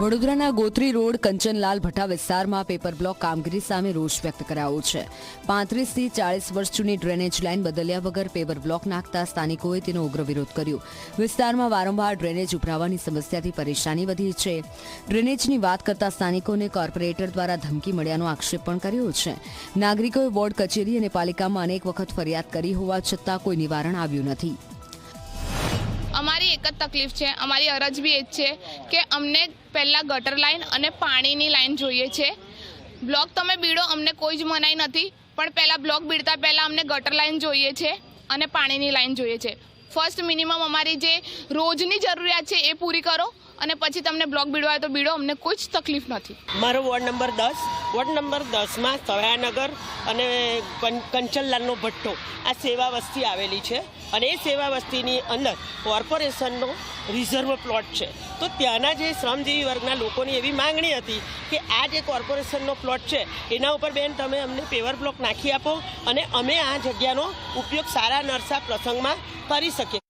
વડોદરાના ગોત્રી રોડ કંચનલાલ ભટ્ટા વિસ્તારમાં paper block કામગીરી સામે રોષ વ્યક્ત કરાયો છે. પાંત્રીસથી ચાળીસ વર્ષ જૂની ડ્રેનેજ લાઇન બદલ્યા વગર પેપર બ્લોક નાખતા સ્થાનિકોએ તેનો ઉગ્ર વિરોધ કર્યો. વિસ્તારમાં વારંવાર ડ્રેનેજ ઉભરાવાની સમસ્યાથી પરેશાની વધી છે. ડ્રેનેજની વાત કરતા સ્થાનિકોને કોર્પોરેટર દ્વારા ધમકી મળ્યાનો આક્ષેપ પણ કર્યો છે. નાગરિકોએ વોર્ડ કચેરી અને પાલિકામાં અનેક વખત ફરિયાદ કરી હોવા છતાં કોઈ નિવારણ આવ્યું નથી. એક જ તકલીફ છે. અમારી અરજ બી એ જ છે કે અમને પહેલાં ગટર લાઈન અને પાણીની લાઈન જોઈએ છે. બ્લોક તમે બીડો, અમને કોઈ જ મનાઈ નથી, પણ પહેલાં બ્લોક બીડતા પહેલાં અમને ગટર લાઈન જોઈએ છે અને પાણીની લાઈન જોઈએ છે. ફર્સ્ટ મિનિમમ અમારી જે રોજની જરૂરિયાત છે એ પૂરી કરો. અને પછી તમને બ્લોક બીડવા હોય તો બીડો, અમને કોઈ જ તકલીફ નથી. મારો વોર્ડ નંબર દસ. વોર્ડ નંબર દસમાં સવાયાનગર અને કંચનલાલનો ભઠ્ઠો આ સેવા વસ્તી આવેલી છે અને એ સેવા વસ્તીની અંદર કોર્પોરેશનનો રિઝર્વ પ્લોટ છે. તો ત્યાંના જે શ્રમજીવી વર્ગના લોકોની એવી માંગણી હતી કે આ જે કોર્પોરેશનનો પ્લોટ છે, એના ઉપર બેન તમે અમને પેવર બ્લોક નાખી આપો અને અમે આ જગ્યાનો ઉપયોગ સારા નરસા પ્રસંગમાં કરી શકીએ.